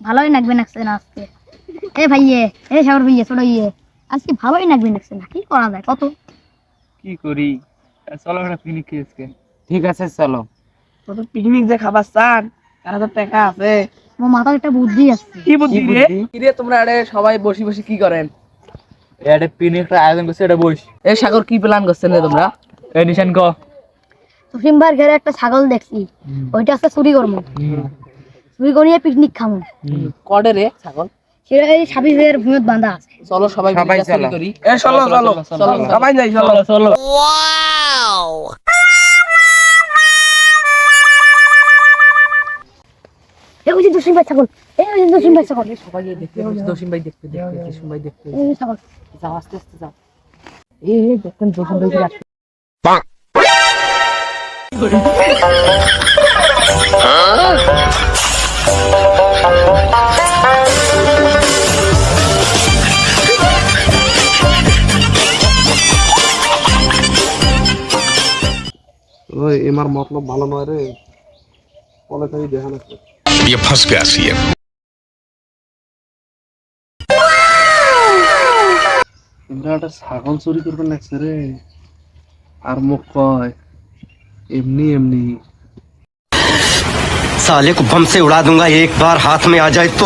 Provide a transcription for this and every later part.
ভালোই লাগবে নাকছে না আজকে। এ ভাইয়ে এ সাগর ভাইয়ে ছোট ইয়ে আজকে ভালোই নাকবে নাকছে না কি করা যায় কত? কি করি? চলো একটা পিকনিক খেয়েছে ঠিক আছে চলো। কত পিকনিক যে খাবার চান তারা তো টাকা আছে। আমার মাথায় একটা বুদ্ধি আসছে কি বুদ্ধি রে? কি রে তোমরা আরে সবাই বসে বসে কি করেন? এটা পিকনিকটা আয়োজন করছে এটা বইস। এ সাগর কি প্ল্যান করছেন রে তোমরা? এই নিশান ক? সুসিমবার ঘরে একটা ছাগল দেখছি। ওইটা আজকে চুরি করব। চুরি করিয়ে পিকনিক খামো। কডে রে ছাগল। সেটা এই সাবি ভাইয়ের ভূমিত বাঁধা আছে। চলো সবাই সবাই চলো। করি। এ চলো চলো সবাই যাই চলো। চলো এ ওই যে দুসিম ভাই ছাগল। এ ওই যে দুসিম ভাই ছাগল। সবাই এই দেখতে দোষিম ভাই দেখতে দেখতে দোষিম ভাই দেখতে। এই ছাগল। যাও আস্তে আস্তে যাও। এই এই দেখতেন দোষিম ভাই কি এমার মতলব ভালো নয় রে পরে তাই দেখা নাকি ये फंस गया सीएम তোমরা একটা ছাগল চুরি করবে লাগছে রে আর মুখ কয় এমনি এমনি साले को बम से उड़ा दूंगा एक बार हाथ में आ जाए तो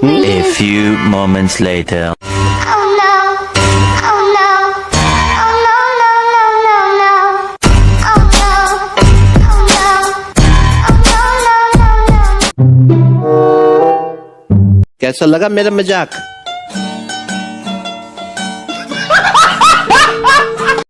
A few moments later. Oh no. Oh no. Oh no, no, no, no, no. Oh no. Oh no. Oh no, no, no, no. कैसा लगा मेरा मजाक